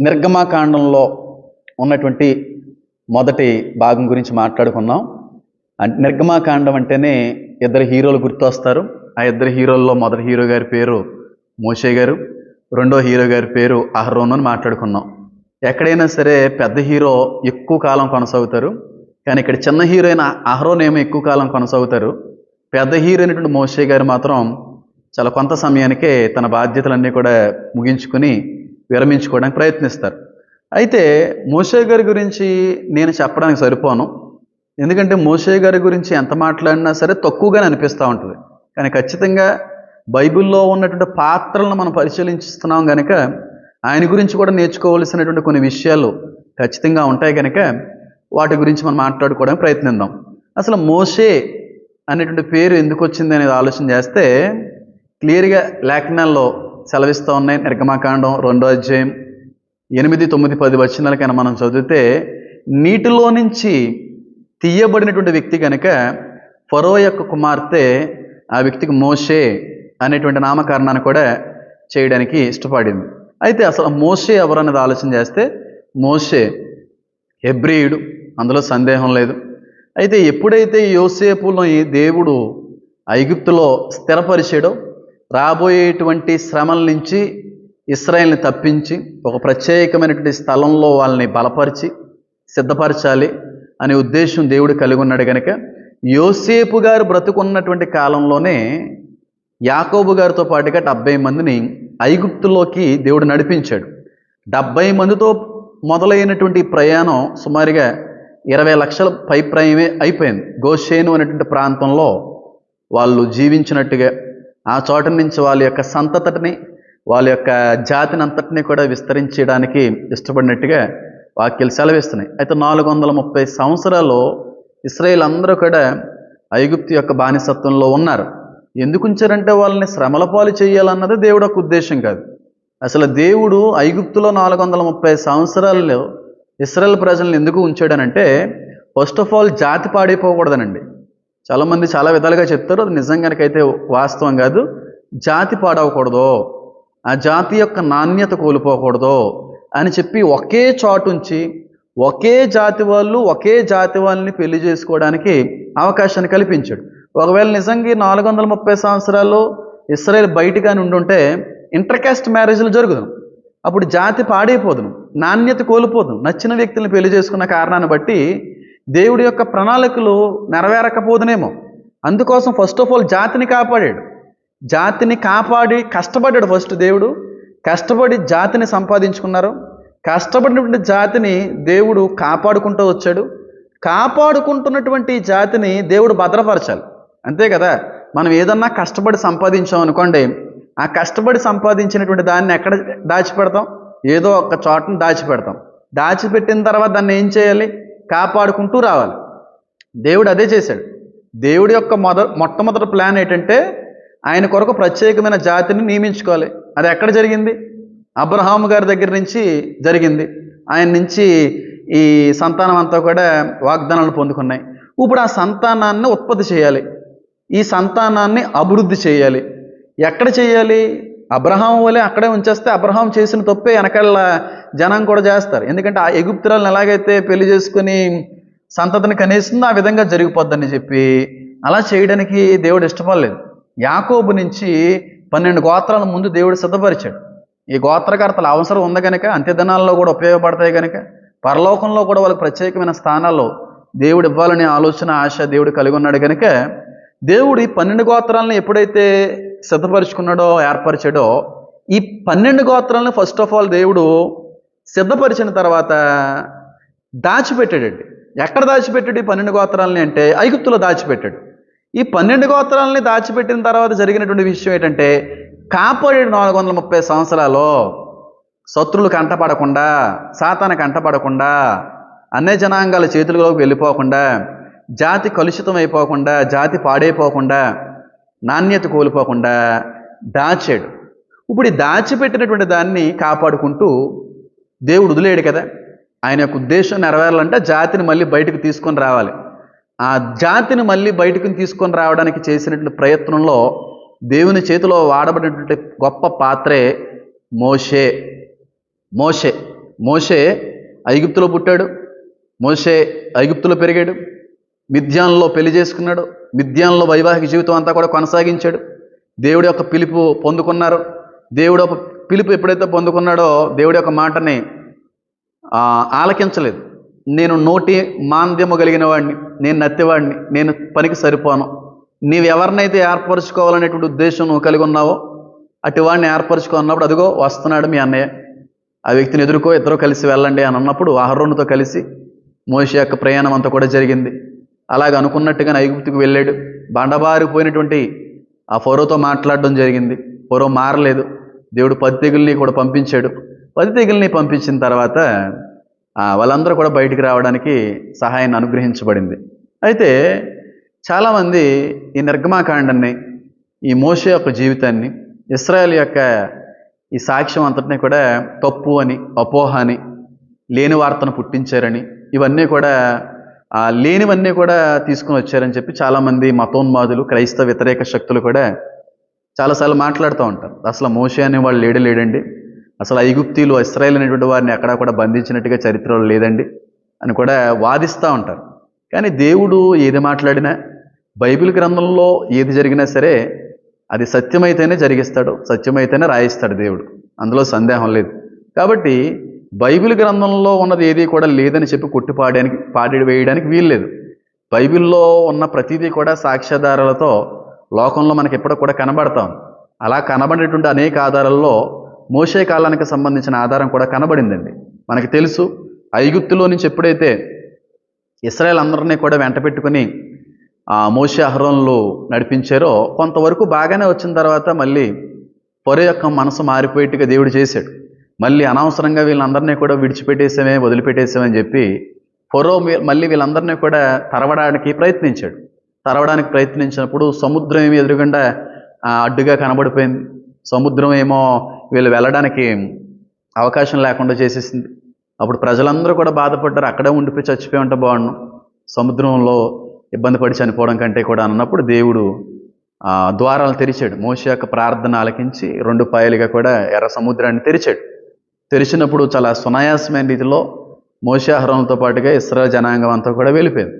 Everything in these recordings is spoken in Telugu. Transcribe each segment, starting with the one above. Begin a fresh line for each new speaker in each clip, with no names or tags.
నిర్గమాకాండంలో ఉన్నటువంటి మొదటి భాగం గురించి మాట్లాడుకున్నాం. నిర్గమాకాండం అంటేనే ఇద్దరు హీరోలు గుర్తొస్తారు. ఆ ఇద్దరు హీరోల్లో మొదటి హీరో గారి పేరు మోషే గారు రెండో హీరో గారి పేరు అహరోన్ అని మాట్లాడుకున్నాం. ఎక్కడైనా సరే పెద్ద హీరో ఎక్కువ కాలం కొనసాగుతారు. కానీ ఇక్కడ చిన్న హీరో అయిన అహరోన్ ఏమో ఎక్కువ కాలం కొనసాగుతారు. పెద్ద హీరో అయినటువంటి మోషే గారు మాత్రం చాలా కొంత సమయానికే తన బాధ్యతలన్నీ కూడా ముగించుకొని విరమించుకోవడానికి ప్రయత్నిస్తారు. అయితే మోషే గారి గురించి నేను చెప్పడానికి సరిపోను. ఎందుకంటే మోషే గారి గురించి ఎంత మాట్లాడినా సరే తక్కువగానే అనిపిస్తూ ఉంటుంది. కానీ ఖచ్చితంగా బైబిల్లో ఉన్నటువంటి పాత్రలను మనం పరిశీలిస్తున్నాం కనుక ఆయన గురించి కూడా నేర్చుకోవలసినటువంటి కొన్ని విషయాలు ఖచ్చితంగా ఉంటాయి కనుక వాటి గురించి మనం మాట్లాడుకోవడానికి ప్రయత్నిద్దాం. అసలు మోషే అనేటువంటి పేరు ఎందుకు వచ్చింది అనేది ఆలోచన చేస్తే క్లియర్గా లేఖనాల్లో సెలవిస్తూ ఉన్నాయి. నిర్గమాకాండం రెండో అధ్యాయం ఎనిమిది తొమ్మిది పది వచనాలకైనా మనం చదివితే నీటిలో నుంచి తీయబడినటువంటి వ్యక్తి కనుక ఫరో యొక్క కుమార్తె ఆ వ్యక్తికి మోషే అనేటువంటి నామకరణాన్ని కూడా చేయడానికి ఇష్టపడింది. అయితే అసలు మోషే ఎవరన్నది ఆలోచన చేస్తే మోషే హెబ్రియుడు. అందులో సందేహం లేదు. అయితే ఎప్పుడైతే యోసేపులో ఈ దేవుడు ఐగుప్తులో స్థిరపరిచాడో రాబోయేటువంటి శ్రమల నుంచి ఇస్రాయల్ని తప్పించి ఒక ప్రత్యేకమైనటువంటి స్థలంలో వాళ్ళని బలపరిచి సిద్ధపరచాలి అనే ఉద్దేశం దేవుడు కలిగి ఉన్నాడు కనుక యోసేపు గారు బ్రతుకున్నటువంటి కాలంలోనే యాకోబు గారితో పాటుగా డెబ్బై మందిని ఐగుప్తులోకి దేవుడు నడిపించాడు. డెబ్బై మందితో మొదలైనటువంటి ప్రయాణం సుమారుగా ఇరవై లక్షల పైప్రాయమే అయిపోయింది. గోషేను అనేటువంటి ప్రాంతంలో వాళ్ళు జీవించినట్టుగా ఆ చోట నుంచి వాళ్ళ యొక్క సంతతటిని వాళ్ళ యొక్క జాతిని అంతటిని కూడా విస్తరించడానికి ఇష్టపడినట్టుగా వాక్యాలు సెలవిస్తున్నాయి. అయితే నాలుగు వందల ముప్పై సంవత్సరాలు ఇస్రాయేల్ అందరూ కూడా ఐగుప్తు యొక్క బానిసత్వంలో ఉన్నారు. ఎందుకు ఉంచారంటే వాళ్ళని శ్రమల పాలు చేయాలన్నది దేవుడు ఒక ఉద్దేశం కాదు. అసలు దేవుడు ఐగుప్తులో నాలుగు వందల ముప్పై సంవత్సరాల్లో ఇస్రాయల్ ప్రజలను ఎందుకు ఉంచాడనంటే ఫస్ట్ ఆఫ్ ఆల్ జాతి పాడైపోకూడదనండి. చాలామంది చాలా విధాలుగా చెప్తారు అది నిజంగానకైతే వాస్తవం కాదు. జాతి పాడవకూడదు. ఆ జాతి యొక్క నాణ్యత కోల్పోకూడదు అని చెప్పి ఒకే చోటుంచి ఒకే జాతి వాళ్ళు ఒకే జాతి వాళ్ళని పెళ్ళి చేసుకోవడానికి అవకాశాన్ని కల్పించాడు. ఒకవేళ నిజంగా నాలుగు వందల ముప్పై సంవత్సరాల్లో ఇస్రాయల్ బయటగానే ఉండుంటే ఇంటర్కాస్ట్ మ్యారేజ్లు జరుగుదాం అప్పుడు జాతి పాడైపోదును నాణ్యత కోల్పోదును నచ్చిన వ్యక్తులను పెళ్ళి చేసుకున్న కారణాన్ని బట్టి దేవుడి యొక్క ప్రణాళికలు నెరవేరకపోదునేమో. అందుకోసం ఫస్ట్ ఆఫ్ ఆల్ జాతిని కాపాడాడు. జాతిని కాపాడి కష్టపడ్డాడు ఫస్ట్ దేవుడు. కష్టపడి జాతిని సంపాదించుకున్నారు. కష్టపడినటువంటి జాతిని దేవుడు కాపాడుకుంటూ వచ్చాడు. కాపాడుకుంటున్నటువంటి జాతిని దేవుడు భద్రపరచాలి. అంతే కదా? మనం ఏదన్నా కష్టపడి సంపాదించాం అనుకోండి ఆ కష్టపడి సంపాదించినటువంటి దాన్ని ఎక్కడ దాచిపెడతాం? ఏదో ఒక చోటను దాచిపెడతాం. దాచిపెట్టిన తర్వాత దాన్ని ఏం చేయాలి? కాపాడుకుంటూ రావాలి. దేవుడు అదే చేశాడు. దేవుడి యొక్క మొద మొట్టమొదటి ప్లాన్ ఏంటంటే ఆయన కొరకు ప్రత్యేకమైన జాతిని నియమించుకోవాలి. అది ఎక్కడ జరిగింది? అబ్రహాము గారి దగ్గర నుంచి జరిగింది. ఆయన నుంచి ఈ సంతానం అంతా కూడా వాగ్దానాలు పొందుకున్నాయి. ఇప్పుడు ఆ సంతానాన్ని ఉత్పత్తి చేయాలి. ఈ సంతానాన్ని అభివృద్ధి చేయాలి. ఎక్కడ చేయాలి? అబ్రహాం వలె అక్కడే ఉంచేస్తే అబ్రహాం చేసిన తప్పే వెనకాల జనం కూడా చేస్తారు. ఎందుకంటే ఆ ఎగుప్తురాలను ఎలాగైతే పెళ్ళి చేసుకుని సంతతిని కనేసిందో ఆ విధంగా జరిగిపోద్దని చెప్పి అలా చేయడానికి దేవుడు ఇష్టపడలేదు. యాకోబు నుంచి పన్నెండు గోత్రాల ముందు దేవుడు సిద్ధపరిచాడు. ఈ గోత్రకర్తల అవసరం ఉంది కనుక అంత్యదినాల్లో కూడా ఉపయోగపడతాయి కనుక పరలోకంలో కూడా వాళ్ళకి ప్రత్యేకమైన స్థానాల్లో దేవుడు ఇవ్వాలనే ఆలోచన ఆశ దేవుడు కలిగి ఉన్నాడు కనుక దేవుడు ఈ పన్నెండు గోత్రాలను ఎప్పుడైతే సిద్ధపరుచుకున్నాడో ఏర్పరిచాడో ఈ పన్నెండు గోత్రాలను ఫస్ట్ ఆఫ్ ఆల్ దేవుడు సిద్ధపరిచిన తర్వాత దాచిపెట్టాడండి. ఎక్కడ దాచిపెట్టాడు ఈ పన్నెండు గోత్రాలని అంటే ఐగుప్తులో దాచిపెట్టాడు. ఈ పన్నెండు గోత్రాలని దాచిపెట్టిన తర్వాత జరిగినటువంటి విషయం ఏంటంటే కాపాడాడు నాలుగు వందల ముప్పై సంవత్సరాలు. శత్రులు కంటపడకుండా సాతాన కంటపడకుండా అన్ని జనాంగాల చేతుల్లోకి వెళ్ళిపోకుండా జాతి కలుషితం అయిపోకుండా జాతి పాడైపోకుండా నాణ్యత కోల్పోకుండా దాచాడు. ఇప్పుడు ఈ దాచిపెట్టినటువంటి దాన్ని కాపాడుకుంటూ దేవుడు వదిలేడు కదా. ఆయన యొక్క ఉద్దేశం నెరవేరాలంటే జాతిని మళ్ళీ బయటకు తీసుకొని రావాలి. ఆ జాతిని మళ్ళీ బయటకు తీసుకొని రావడానికి చేసినటువంటి ప్రయత్నంలో దేవుని చేతిలో వాడబడినటువంటి గొప్ప పాత్రే మోషే. మోషే మోషే ఐగుప్తులో పుట్టాడు. మోషే ఐగుప్తులో పెరిగాడు. మిథ్యాన్లో పెళ్ళి చేసుకున్నాడు. మిథ్యాన్లో వైవాహిక జీవితం అంతా కూడా కొనసాగించాడు. దేవుడి యొక్క పిలుపు పొందుకున్నారు. దేవుడు ఒక పిలుపు ఎప్పుడైతే పొందుకున్నాడో దేవుడి యొక్క మాటని ఆలకించలేదు. నేను నోటి మాంద్యము కలిగిన వాడిని నేను నత్తివాడిని నేను పనికి సరిపోను. నీవు ఎవరినైతే ఏర్పరచుకోవాలనేటువంటి ఉద్దేశం నువ్వు కలిగి ఉన్నావో అటు వాడిని ఏర్పరచుకున్నప్పుడు అదిగో వస్తున్నాడు మీ అన్నయ్య. ఆ వ్యక్తిని ఎదుర్కో ఇద్దరు కలిసి వెళ్ళండి అని అన్నప్పుడు అహరోనుతో కలిసి మోషి యొక్క ప్రయాణం అంతా కూడా జరిగింది. అలాగ అనుకున్నట్టుగా ఐగుప్తుకు వెళ్ళాడు. బండబారిపోయినటువంటి ఆ ఫోరోతో మాట్లాడడం జరిగింది. ఫోరో మారలేదు. దేవుడు పది తెగుల్ని కూడా పంపించాడు. పది తెగుల్ని పంపించిన తర్వాత ఆ, వాళ్ళందరూ కూడా బయటికి రావడానికి సహాయాన్ని అనుగ్రహించబడింది. అయితే చాలామంది ఈ నిర్గమాకాండాన్ని ఈ మోస యొక్క జీవితాన్ని ఇస్రాయల్ యొక్క ఈ సాక్ష్యం అంతటిని కూడా తప్పు అని అపోహ అని లేని వార్తను పుట్టించారని ఇవన్నీ కూడా లేనివన్నీ కూడా తీసుకుని వచ్చారని చెప్పి చాలామంది మతోన్మాదులు క్రైస్తవ వ్యతిరేక శక్తులు కూడా చాలాసార్లు మాట్లాడుతూ ఉంటారు. అసలు మోషే అనేవాళ్ళు లేడు లేడండి. అసలు ఐగుప్తీలు ఇస్రాయల్ అనేటువంటి వారిని ఎక్కడా కూడా బంధించినట్టుగా చరిత్రలో లేదండి అని కూడా వాదిస్తూ ఉంటారు. కానీ దేవుడు ఏది మాట్లాడినా బైబిల్ గ్రంథంలో ఏది జరిగినా సరే అది సత్యమైతేనే జరిగిస్తాడు సత్యమైతేనే రాయిస్తాడు దేవుడు. అందులో సందేహం లేదు. కాబట్టి బైబిల్ గ్రంథంలో ఉన్నది ఏది కూడా లేదని చెప్పి కొట్టిపాడడానికి పాడి వేయడానికి వీల్లేదు. బైబిల్లో ఉన్న ప్రతిదీ కూడా సాక్ష్యాధారాలతో లోకంలో మనకి ఎప్పుడూ కూడా కనబడతాం. అలా కనబడేటువంటి అనేక ఆధారాల్లో మోసే కాలానికి సంబంధించిన ఆధారం కూడా కనబడిందండి. మనకి తెలుసు ఐగుప్తులో నుంచి ఎప్పుడైతే ఇస్రాయల్ అందరినీ కూడా వెంట పెట్టుకుని ఆ మోసే అహరోన్లు నడిపించారో కొంతవరకు బాగానే వచ్చిన తర్వాత మళ్ళీ పొర యొక్క మనసు మారిపోయేట్టుగా దేవుడు చేశాడు. మళ్ళీ అనవసరంగా వీళ్ళందరినీ కూడా విడిచిపెట్టేసామే వదిలిపెట్టేసామని చెప్పి ఫొరో మళ్ళీ వీళ్ళందరినీ కూడా తరవడానికి ప్రయత్నించాడు. తరవడానికి ప్రయత్నించినప్పుడు సముద్రం ఏమి ఎదురుగుండా అడ్డుగా కనబడిపోయింది. సముద్రం ఏమో వీళ్ళు వెళ్ళడానికి అవకాశం లేకుండా చేసేసింది. అప్పుడు ప్రజలందరూ కూడా బాధపడ్డారు. అక్కడే ఉండిపోయి చచ్చిపోయి ఉంటే బాగుండు. సముద్రంలో ఇబ్బంది పడి చనిపోవడం కంటే కూడా అన్నప్పుడు దేవుడు ద్వారాలు తెరిచాడు. మోషే యొక్క ప్రార్థన ఆలకించి రెండు పాయలుగా కూడా ఎర్ర సముద్రాన్ని తెరిచాడు. తెరిచినప్పుడు చాలా సునాయాసమైన రీతిలో మోసాహరంతో పాటుగా ఇస్రా జనాంగం అంతా కూడా వెళ్ళిపోయింది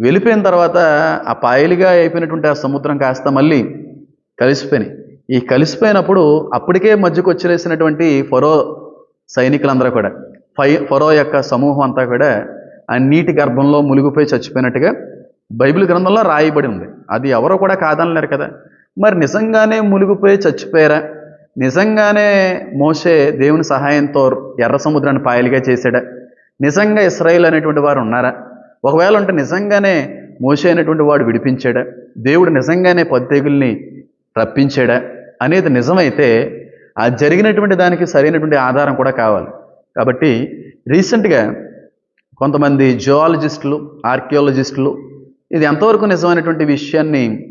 వెళ్ళిపోయిన తర్వాత ఆ పాయలుగా అయిపోయినటువంటి ఆ సముద్రం కాస్త మళ్ళీ కలిసిపోయినాయి. ఈ కలిసిపోయినప్పుడు అప్పటికే మధ్యకు వచ్చేసినటువంటి ఫరో సైనికులందరూ కూడా ఫై ఫరో యొక్క సమూహం అంతా కూడా ఆ నీటి గర్భంలో మునిగిపోయి చచ్చిపోయినట్టుగా బైబిల్ గ్రంథంలో రాయబడి ఉంది. అది ఎవరో కూడా కాదనలేరు కదా. మరి నిజంగానే మునిగిపోయి చచ్చిపోయారా? నిజంగానే మోసే దేవుని సహాయంతో ఎర్ర సముద్రాన్ని పాయలుగా చేశాడా? నిజంగా ఇస్రాయిల్ అనేటువంటి వారు ఉన్నారా? ఒకవేళ ఉంటే నిజంగానే మోసే అనేటువంటి వాడు విడిపించాడా? దేవుడు నిజంగానే పద్దెగుల్ని రప్పించాడా? అనేది నిజమైతే ఆ జరిగినటువంటి దానికి సరైనటువంటి ఆధారం కూడా కావాలి. కాబట్టి రీసెంట్గా కొంతమంది జువాలజిస్టులు ఆర్కియాలజిస్టులు ఇది ఎంతవరకు నిజమైనటువంటి విషయాన్ని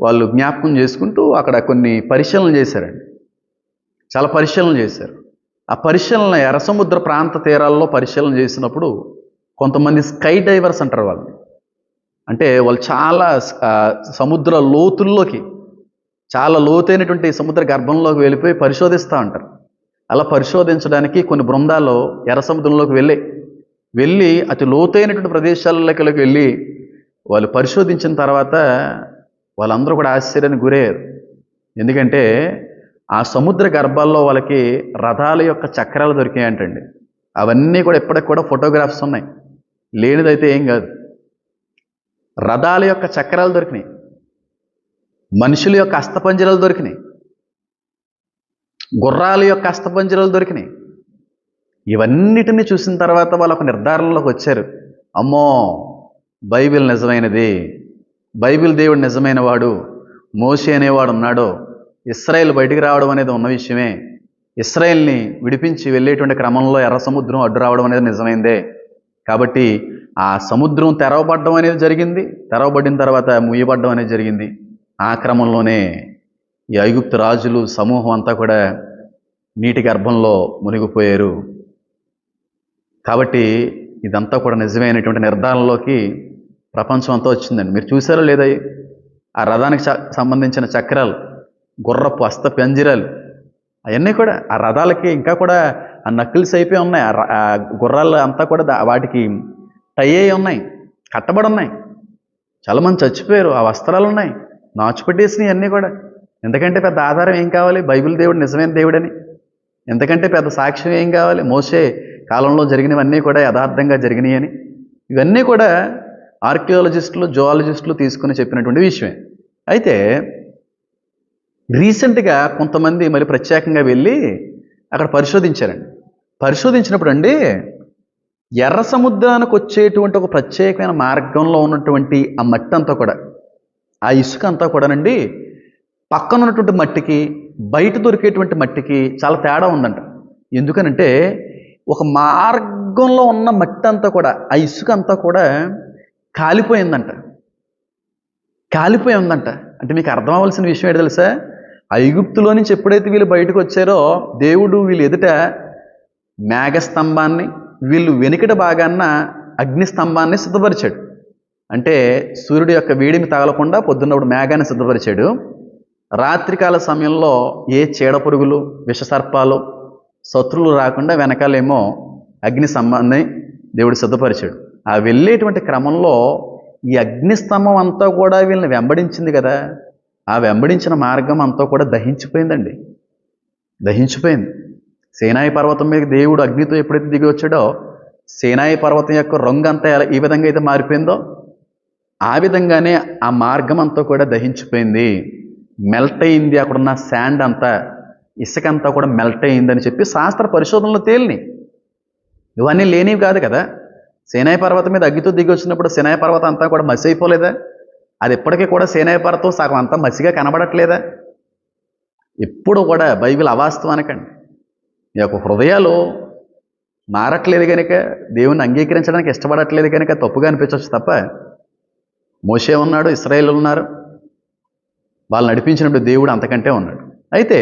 వాళ్ళు జ్ఞాపకం చేసుకుంటూ అక్కడ కొన్ని పరిశీలనలు చేశారండి. చాలా పరిశీలన చేశారు. ఆ పరిశీలన ఎరసముద్ర ప్రాంత తీరాల్లో పరిశీలన చేసినప్పుడు కొంతమంది స్కై డైవర్స్ అంటారు వాళ్ళని. అంటే వాళ్ళు చాలా సముద్ర లోతుల్లోకి చాలా లోతైనటువంటి సముద్ర గర్భంలోకి వెళ్ళిపోయి పరిశోధిస్తూ ఉంటారు అలా పరిశోధించడానికి కొన్ని బృందాలు ఎర్ర సముద్రంలోకి వెళ్ళి వెళ్ళి అతి లోతైనటువంటి ప్రదేశాలలోకి వెళ్ళి వాళ్ళు పరిశోధించిన తర్వాత వాళ్ళందరూ కూడా ఆశ్చర్యానికి గురయ్యారు. ఎందుకంటే ఆ సముద్ర గర్భాల్లో వాళ్ళకి రథాల యొక్క చక్రాలు దొరికాయంటండి. అవన్నీ కూడా ఇప్పటికి కూడా ఫోటోగ్రాఫ్స్ ఉన్నాయి. లేనిదైతే ఏం కాదు. రథాల యొక్క చక్రాలు దొరికినాయి. మనుషుల యొక్క అస్తపంజరాలు దొరికినాయి. గుర్రాల యొక్క అస్తపంజరాలు దొరికినాయి. ఇవన్నిటిని చూసిన తర్వాత వాళ్ళు ఒక నిర్ధారణలోకి వచ్చారు. అమ్మో బైబిల్ నిజమైనది. బైబిల్ దేవుడు నిజమైన వాడు. మోషి అనేవాడు ఉన్నాడు. ఇస్రాయేల్ బయటికి రావడం అనేది ఉన్న విషయమే. ఇస్రాయేల్ని విడిపించి వెళ్ళేటువంటి క్రమంలో ఎర్ర సముద్రం అడ్డు రావడం అనేది నిజమైందే. కాబట్టి ఆ సముద్రం తెరవబడ్డం అనేది జరిగింది. తెరవబడిన తర్వాత ముయ్యబడ్డం అనేది జరిగింది. ఆ క్రమంలోనే ఈ ఐగుప్తు రాజులు సమూహం అంతా కూడా నీటి గర్భంలో మునిగిపోయారు. కాబట్టి ఇదంతా కూడా నిజమైనటువంటి నిర్ధారణలోకి ప్రపంచం అంతా వచ్చిందండి. మీరు చూసారో లేదా ఆ రథానికి సంబంధించిన చక్రాలు. గుర్రపు హస్త పంజిరాలు. అవన్నీ కూడా ఆ రథాలకి ఇంకా కూడా ఆ నక్కిల్స్ అయిపోయి ఉన్నాయి. ఆ ర- గుర్రాలు అంతా కూడా వాటికి టై అయి ఉన్నాయి. కట్టబడి ఉన్నాయి. చాలామంది చచ్చిపోయారు. ఆ వస్త్రాలు ఉన్నాయి. నాచుపెట్టేసినాయి అన్నీ కూడా. ఎందుకంటే పెద్ద ఆధారం ఏం కావాలి? బైబిల్ దేవుడు నిజమైన దేవుడని. ఎందుకంటే పెద్ద సాక్ష్యం ఏం కావాలి? మోసే కాలంలో జరిగినవన్నీ కూడా యథార్థంగా జరిగినాయి అని. ఇవన్నీ కూడా ఆర్కియాలజిస్టులు జువాలజిస్టులు తీసుకుని చెప్పినటువంటి విషయమే. అయితే రీసెంట్గా కొంతమంది మరి ప్రత్యేకంగా వెళ్ళి అక్కడ పరిశోధించారండి. పరిశోధించినప్పుడు అండి ఎర్ర సముద్రానికి వచ్చేటువంటి ఒక ప్రత్యేకమైన మార్గంలో ఉన్నటువంటి ఆ మట్టి అంతా కూడా ఆ ఇసుక అంతా కూడానండి పక్కన ఉన్నటువంటి మట్టికి బయట దొరికేటువంటి మట్టికి చాలా తేడా ఉందంట. ఎందుకనంటే ఒక మార్గంలో ఉన్న మట్టి అంతా కూడా ఆ ఇసుక అంతా కూడా కాలిపోయిందంట. కాలిపోయి ఉందంట. అంటే మీకు అర్థం అవ్వాల్సిన విషయం ఏంటి తెలుసా? ఐగుప్తులో నుంచి ఎప్పుడైతే వీళ్ళు బయటకు వచ్చారో దేవుడు వీళ్ళు ఎదుట మేఘస్తంభాన్ని వీళ్ళు వెనుకట భాగాన్న అగ్ని స్తంభాన్ని సిద్ధపరిచాడు. అంటే సూర్యుడి యొక్క వేడిమి తగలకుండా పొద్దున్నప్పుడు మేఘాన్ని సిద్ధపరిచాడు. రాత్రికాల సమయంలో ఏ చీడ పురుగులు విషసర్పాలు శత్రువులు రాకుండా వెనకాలేమో అగ్ని స్తంభాన్ని దేవుడు సిద్ధపరిచాడు. ఆ వెళ్ళేటువంటి క్రమంలో ఈ అగ్నిస్తంభం అంతా కూడా వీళ్ళని వెంబడించింది కదా. ఆ వెంబడించిన మార్గం అంతా కూడా దహించిపోయిందండి. దహించిపోయింది. సేనాయి పర్వతం మీద దేవుడు అగ్నితో ఎప్పుడైతే దిగి వచ్చాడో సేనాయి పర్వతం యొక్క రంగు అంతా ఎలా విధంగా అయితే మారిపోయిందో ఆ విధంగానే ఆ మార్గం అంతా కూడా దహించిపోయింది. మెల్ట్ అయింది అక్కడున్న శాండ్ అంతా ఇసుక అంతా కూడా మెల్ట్ అయిందని చెప్పి శాస్త్ర పరిశోధనలు తేలిని ఇవన్నీ లేనివి కాదు కదా. సేనాయి పర్వతం మీద అగ్గితో దిగి వచ్చినప్పుడు సేనాయి పర్వతం అంతా కూడా మసి అయిపోలేదా అది ఇప్పటికీ కూడా సేనాయపరతో సగం అంతా మసిగా కనబడట్లేదా? ఎప్పుడు కూడా బైబిల్ అవాస్తవానికండి. మీ యొక్క హృదయాలు మారట్లేదు కనుక దేవుని అంగీకరించడానికి ఇష్టపడట్లేదు కనుక తప్పుగా అనిపించవచ్చు తప్ప మోషే ఉన్నాడు ఇస్రాయేల్ ఉన్నారు. వాళ్ళు నడిపించినప్పుడు దేవుడు అంతకంటే ఉన్నాడు. అయితే